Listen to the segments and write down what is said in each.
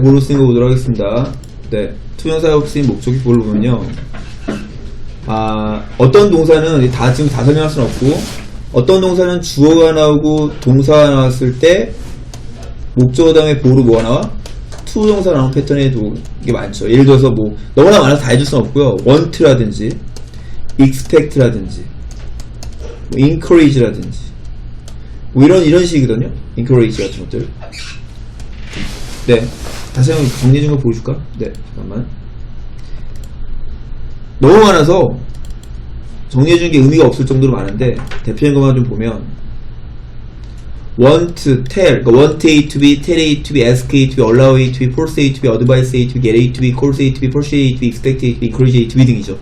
뭐로 쓰는 거 보도록 하겠습니다. 네. 투명사역 쓰인 목적이 그걸로 보면요. 아, 어떤 동사는 다 지금 다 설명할 수는 없고, 어떤 동사는 주어가 나오고 동사가 나왔을 때, 목적어 다음에 보로 뭐가 나와? 투 동사 나오는 패턴에도 이게 많죠. 예를 들어서 뭐, 너무나 많아서 다 해줄 수는 없고요. want라든지, expect라든지, 뭐 encourage라든지, 뭐 이런, 이런 식이거든요. encourage 같은 것들. 네. 다시 한번 정리해 준거 보여줄까? 네. 잠깐만. 너무 많아서 정리해 주는 게 의미가 없을 정도로 많은데 대표적인 것만 좀 보면 want, tell, 그러니까 want A to be, tell A to be, ask A to be, allow A to be, force A to be, advise A to be, get A to be, coerce A to be, push A to be, expect A to be, encourage A to be 등이죠.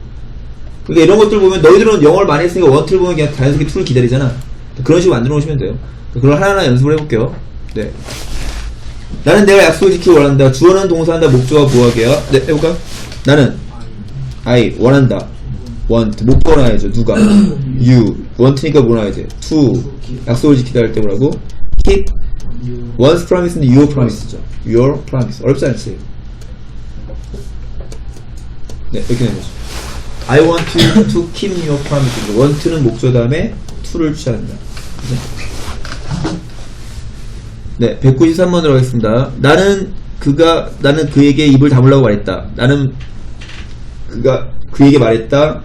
그러니까 이런 것들 보면 너희들은 영어를 많이 했으니까 want를 보면 그냥 자연스럽게 to를 기다리잖아. 그런 식으로 만들어 놓으시면 돼요. 그걸 하나하나 연습을 해볼게요. 네. 나는 내가 약속을 지키기 원한다. 주어는 동사한다. 목적어 보호하게요. 네, 해볼까? 나는 I 원한다. want 목적어 나와야죠. 누가? you want니까 뭐 나와야 돼? to 약속을 지키다 할 때 뭐라고? keep one's promise인데 your promise죠. your promise 어렵지 않지? 네, 이렇게 거죠. I want you to keep your promise. want는 목적 다음에 to를 취한다. 네, 193번 들어가겠습니다. 나는 그가 나는 그에게 입을 다물라고 말했다. 나는 그가 그에게 말했다.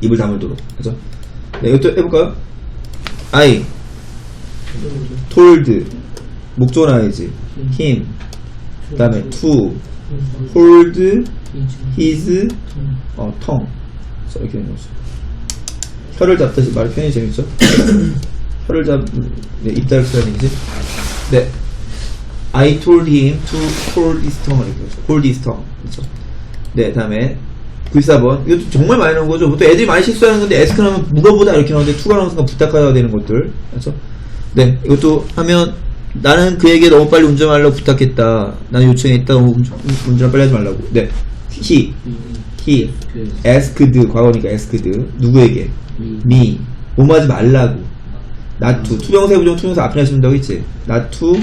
입을 다물도록. 그죠? 네, 이것도 해볼까요? I told 목적어 나와야지. him 그 다음에 to hold his 어, tongue. 자, 이렇게 되는 거죠. 혀를 잡듯이 말 표현이 재밌죠? 혀를 잡, 네, 입다를 얘기지? 네. I told him to hold his tongue. 이렇게 하죠. hold his tongue. 그렇죠. 네, 다음에 94번. 이것도 정말 많이 나온 거죠. 보통 애들이 많이 실수하는 건데, 에스크 나오면 무거보다 이렇게 나오는데, 투가 나오는 순간 부탁해야 되는 것들. 그렇죠? 네, 이것도 하면, 나는 그에게 너무 빨리 운전하려고 부탁했다. 나는 요청했다. 너무 운전, 운전을 빨리 하지 말라고. 네. he, he, asked, 과거니까 asked. 누구에게? me. 뭐뭐 하지 말라고. To. 투명사, 부정, 투명사 앞에 하시는다고 했지? not to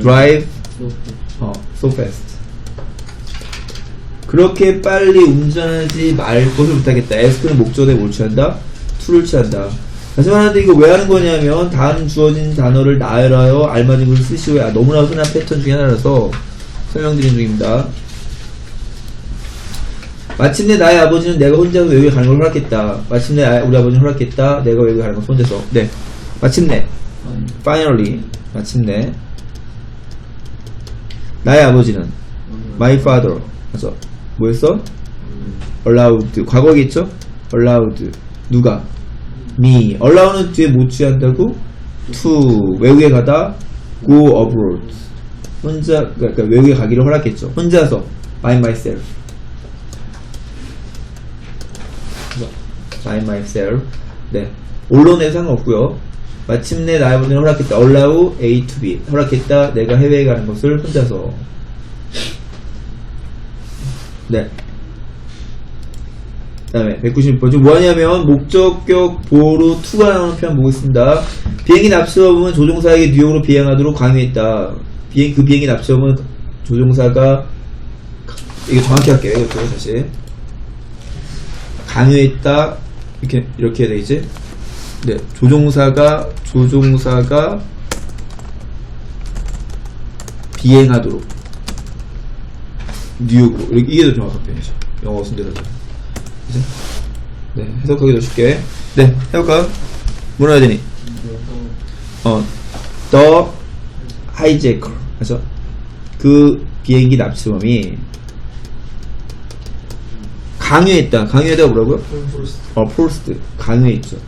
drive 어, so fast. 그렇게 빨리 운전하지 말 것을 부탁했다. ask는 목적에 뭘 취한다? to를 취한다. 다시 말하는데 이거 왜 하는 거냐면 다음 주어진 단어를 나열하여 알맞은 것을 쓰시오. 야, 너무나 흔한 패턴 중에 하나라서 설명드린 중입니다. 마침내 나의 아버지는 내가 혼자서 외국에 가는 걸 허락했다. 마침내 아- 우리 아버지는 허락했다. 내가 외국에 가는 걸 혼자서. 네. 마침내. finally. 마침내. 나의 아버지는 my father. 맞아. 뭐였어? allowed. 과거겠죠? allowed. 누가? me. allow는 뒤에 못 취한다고? to. 외국에 가다. go abroad. 혼자, 그러니까 외국에 가기를 허락했죠. 혼자서. by myself. By myself. 네. 언론에 상관없고요. 마침내 나의 아버지는 허락했다. allow A to B. 허락했다. 내가 해외에 가는 것을 혼자서. 네. 그 다음에 196번. 지금 뭐하냐면, 목적격 보로 투가 나오는 표현 보고 있습니다. 비행기 납치범은 조종사에게 뉴욕으로 비행하도록 강요했다. 비행, 그 비행기 납치범은 조종사가, 이거 정확히 할게요. 이것도 다시. 강요했다. 이렇게, 이렇게 해야 되겠지? 네. 조종사가, 조종사가 비행하도록. 뉴욕으로. 이렇게, 이게 더 정확한 표현이죠. 영어 순대로서. 그죠? 네. 해석하기 더 쉽게. 네. 해볼까요? 해야 되니? 어, the hijacker. 그래서 그 비행기 납치범이 강요했다. 강요했다가 뭐라고요? 어, forced. 강요했죠.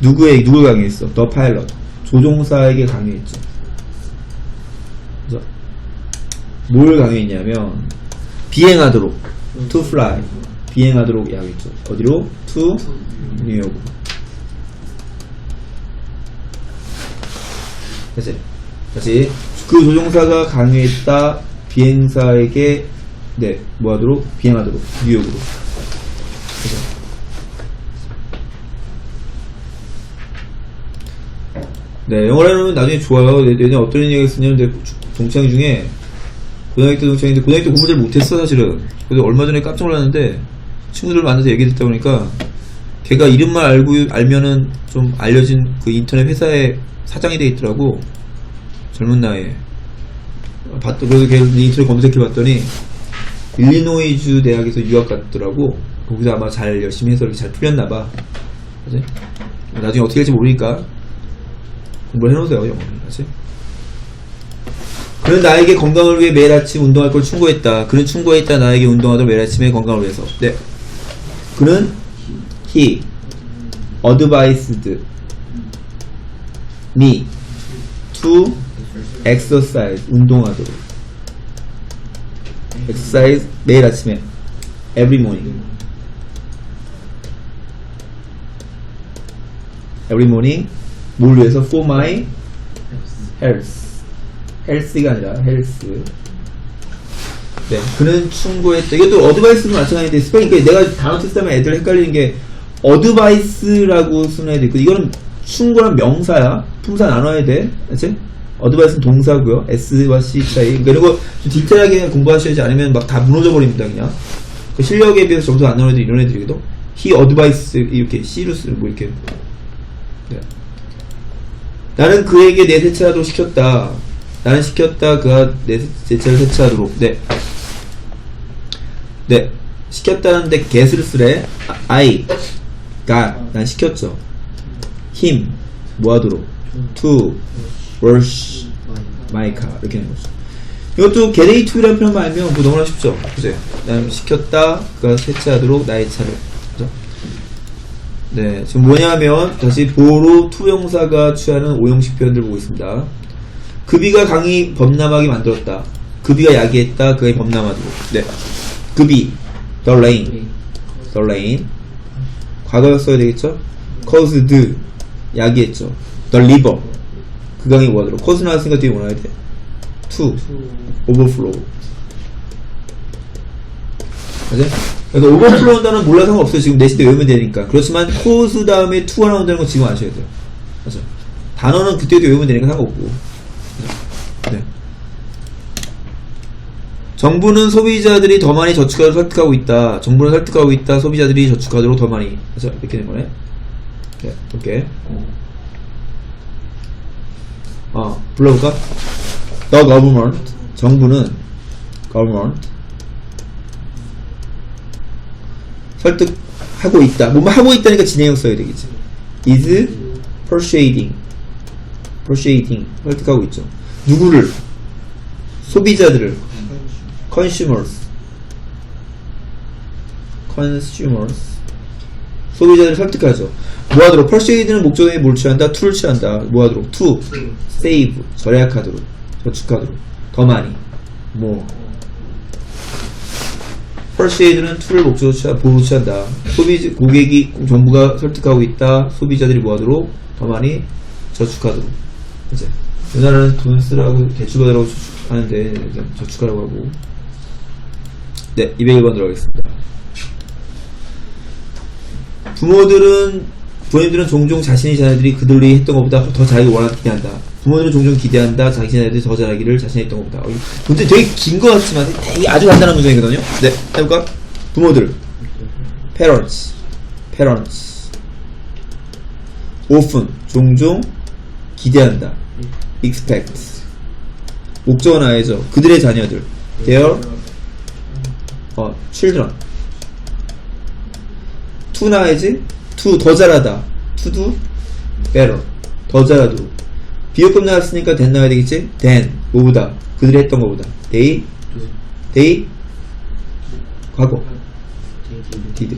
누구에게, 누굴 강요했어? the pilot. 조종사에게 강요했죠. 그래서 뭘 강요했냐면 비행하도록 to fly 비행하도록 야기했죠. 어디로? to 뉴욕. 다시 다시 그 조종사가 강요했다 비행사에게 네 뭐하도록 비행하도록 뉴욕으로. 그죠? 네, 하면 나중에 좋아요. 내- 내년 어떤 얘기가 있었냐면, 내 동창 중에, 고등학교 때 동창인데, 고등학교 때 공부 잘 못했어, 사실은. 그래서 얼마 전에 깜짝 놀랐는데, 친구들 만나서 얘기 듣다 보니까, 걔가 이름만 알고, 알면은 좀 알려진 그 인터넷 회사의 사장이 돼 있더라고. 젊은 나이에. 봤, 그래서 걔 인터넷 검색해 봤더니, 일리노이주 대학에서 유학 갔더라고. 거기서 아마 잘 열심히 해서 이렇게 잘 풀렸나봐. 그지? 나중에 어떻게 할지 모르니까 공부를 해놓으세요, 영어는. 사실. 그는 나에게 건강을 위해 매일 아침 운동할 걸 충고했다. 그는 충고했다. 나에게 운동하도록 매일 아침에 건강을 위해서. 네. 그는 he advised me to exercise 운동하도록. Exercise 매일 아침에 every morning. every morning 뭘 위해서 for my health health가 아니라 health 네 그는 충고했다 이것도 어드바이스도 마찬가지인데 스페인 그 내가 단어 테스트하면 애들 헷갈리는 게 어드바이스라고 쓰는 애들 있고 이거는 충고란 명사야 품사 나눠야 돼 알지? 어드바이스는 동사고요 S와 C 차이 거좀 디테일하게 공부하셔야지 않으면 막 다 무너져 버립니다 그냥 그 실력에 비해서 점수 안 나오는 애들 이런 애들이거든 he advice 이렇게 C로 쓰는 뭐 이렇게 네. 나는 그에게 내 세차도 시켰다. 나는 시켰다. 그가 내 세- 세차를 세차하도록. 네. 네. 시켰다는데 get을 쓰래. 아, I got. 난 시켰죠. him 뭐 하도록. to my car. 이렇게 하는 거죠. 이것도 a to라는 표현만 알면 뭐 너무나 쉽죠. 그죠? 난 시켰다. 그가 세차하도록 나의 차를. 그죠? 네, 지금 뭐냐면 다시 보로 투형사가 취하는 오형식 표현들 보고 있습니다. 급이가 강이 범람하게 만들었다. 급이가 야기했다. 그의 범람하도록. 네, 급이 the rain, the rain. 과거였어야 되겠죠? caused 야기했죠. the river 그 강이 뭐하도록. cause 나왔으니까 뒤에 뭐 나와야 돼? to overflow. 맞아? 그러니까 오버플로우 단어는 몰라 상관없어요. 지금 내실 때 외우면 되니까. 그렇지만 코스 다음에 투가 나온다는 건 지금 아셔야 돼요. 맞아. 단어는 그때도 외우면 되니까 상관없고. 네. 정부는 소비자들이 더 많이 저축하도록 설득하고 있다. 정부는 설득하고 있다. 소비자들이 저축하도록 더 많이. 그래서 이렇게 된 거네. 네, 볼게. 어, 불러볼까? The government. 정부는 government 설득하고 있다. 뭐뭐 하고 있다니까 진행형 써야 되겠지. is persuading. persuading. 설득하고 있죠. 누구를? 소비자들을. consumers. consumers. 소비자들을 설득하죠. 뭐 하도록? persuade는 목적에 뭘 취한다? to를 취한다. 뭐 하도록? to save. 절약하도록. 저축하도록. 더 많이. 뭐. 펄시에이드는 툴을 목적으로 취하, 보호로 취한다. 소비, 고객이, 정부가 설득하고 있다. 소비자들이 뭐하도록? 더 많이 저축하도록. 이제, 우리나라는 돈 쓰라고, 대출 받으라고 저축- 하는데, 저축하라고 하고. 네, 201번 들어가겠습니다. 부모들은, 부모님들은 종종 자신의 자녀들이 그들이 했던 것보다 더 잘하기 원하는 기대한다. 부모들은 종종 기대한다. 자기 자녀들이 더 잘하기를 자신이 했던 것보다. 어, 문제 되게 긴 것 같지만 되게 아주 간단한 문제이거든요. 네, 해볼까? 부모들. parents. parents. often. 종종. 기대한다. expect. 목적은 아니죠. 그들의 자녀들. their 어, children. To 나야지. to 더 잘하다. to do better. 더 잘하도록. 비교급 나왔으니까 then 나와야 되겠지? then. 뭐보다. 그들이 했던 것보다. they. they. 과거. did.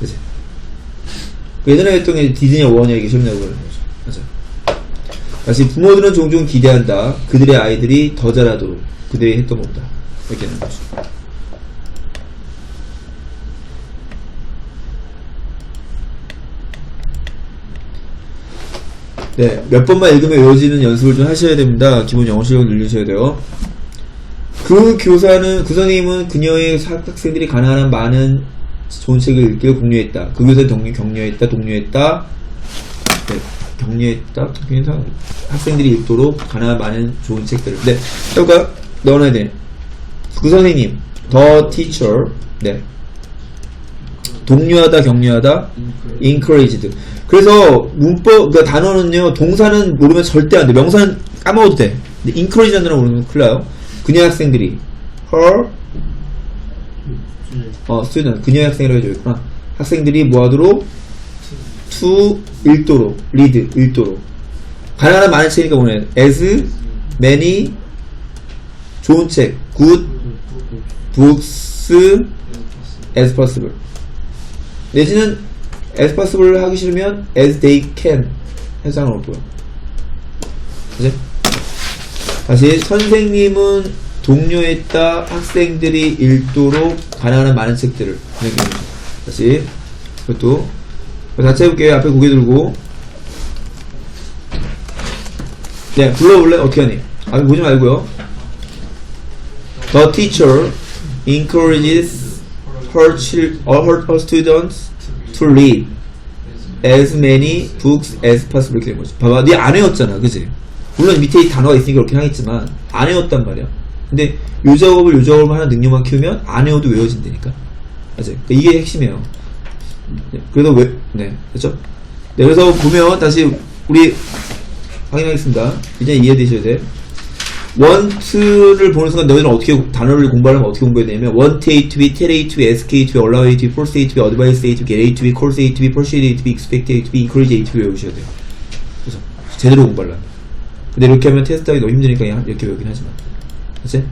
그치? 그 예전에 했던 게 did냐 원이냐 이게 시험냐고 그러는 거죠. 맞아. 다시 부모들은 종종 기대한다. 그들의 아이들이 더 잘하도록. 그들이 했던 것보다. 이렇게 하는 거죠. 네, 몇 번만 읽으면 외워지는 연습을 좀 하셔야 됩니다. 기본 영어 실력을 늘리셔야 돼요. 그 교사는, 그 선생님은 그녀의 학생들이 가능한 한 많은 좋은 책을 읽기를 공유했다. 그 교사는 격려, 격려했다, 독려했다. 네. 격려했다. 격려했다. 학생들이 읽도록 가능한 많은 좋은 책들을. 네. 해볼까요? 넣어놔야 돼. 그 선생님. The teacher. 네. 독려하다, 격려하다. encouraged. 그래서 문법, 그 단어는요, 동사는 모르면 절대 안 돼. 명사는 까먹어도 돼. 근데 encourage 하는 단어 모르면 큰일 나요. 그녀 학생들이. her, 어, student. 그녀 학생이라고 해줘 있구나. 학생들이 뭐 하도록? to 읽도록. read, 읽도록. 가능한 많은 책이니까 보내. as many 좋은 책. good books as possible. 내지는 as possible 하기 싫으면 as they can 해서 상관없고요. 그지? 다시 선생님은 독려했다 학생들이 읽도록 가능한 많은 책들을 보내줍니다. 다시 그것도 자체 해볼게요. 앞에 고개 들고 네 불러볼래? 어떻게 하니? 앞에 보지 말고요. The teacher encourages her, or her, her students to read as many books as possible 이렇게 된 거지. 봐봐, 네 안 외웠잖아, 그지? 물론 밑에 이 단어가 있으니까 그렇긴 하겠지만 안 외웠단 말이야. 근데 요 작업을 요 작업을 하는 능력만 키우면 안 외워도 외워진다니까. 맞아요. 그러니까 이게 핵심이에요. 네, 그래도 왜, 네, 그렇죠? 네, 그래서 보면 다시 우리 확인하겠습니다. 이제 이해되셔야 돼. Want를 보는 순간 너희는 어떻게 단어를 공부하려면 어떻게 공부해야 되냐면 want A to be, tell A to be, ask A to be, allow A to be, force A to be, advise A to be, get A to be, coerce A to be, persuade A to be, expect A to be, encourage A to be 외우셔야 돼요. 그래서 제대로 공부하려면. 근데 이렇게 하면 테스트 하기 너무 힘드니까 이렇게 외우긴 하지만. 그치?